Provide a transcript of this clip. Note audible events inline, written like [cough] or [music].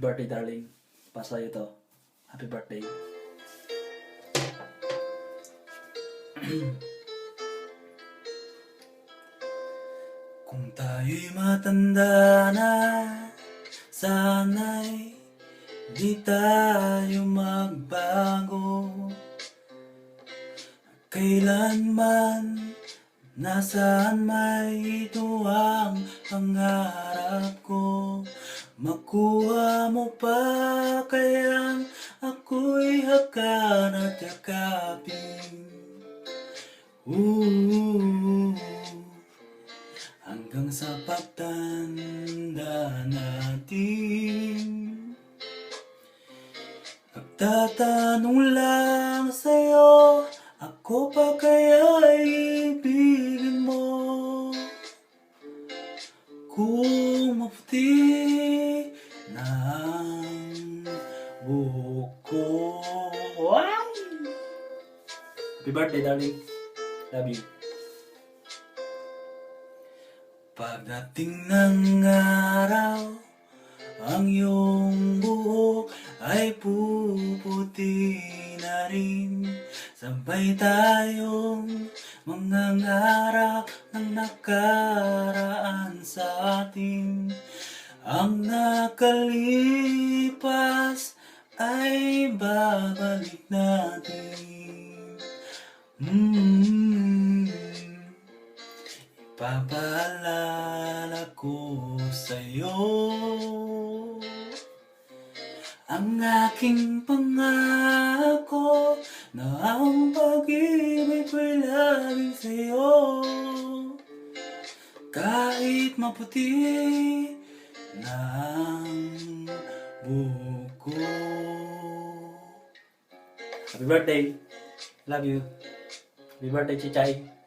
birthday, darling. Para sa'yo to. Happy birthday. [clears throat] Kung tayo'y matanda na, sana'y di tayo magbago. Kailanman, nasaan may ito ang pangarap ko. Makuha mo pa kayang ako'y hakan at yakapin. Ooh, hanggang sa pagtanda natin. Pagtatanong lang sa'yo, ako pa kaya ibigin mo? Kung maputi na ang buhok ko. Happy birthday, darling. Love you. Pagdating ng araw, ang iyong buhok ay puputi na rin. Sabay tayong mangangarap ng nakaraan sa atin. Ang nakalipas ay babalik natin. Mm. Ipapaalala ko sa'yo Ang aking pangako Na ang pag-ibig ko'y laging sa'yo Kahit maputi ang buko Happy birthday! Love you! Happy birthday, Chichay!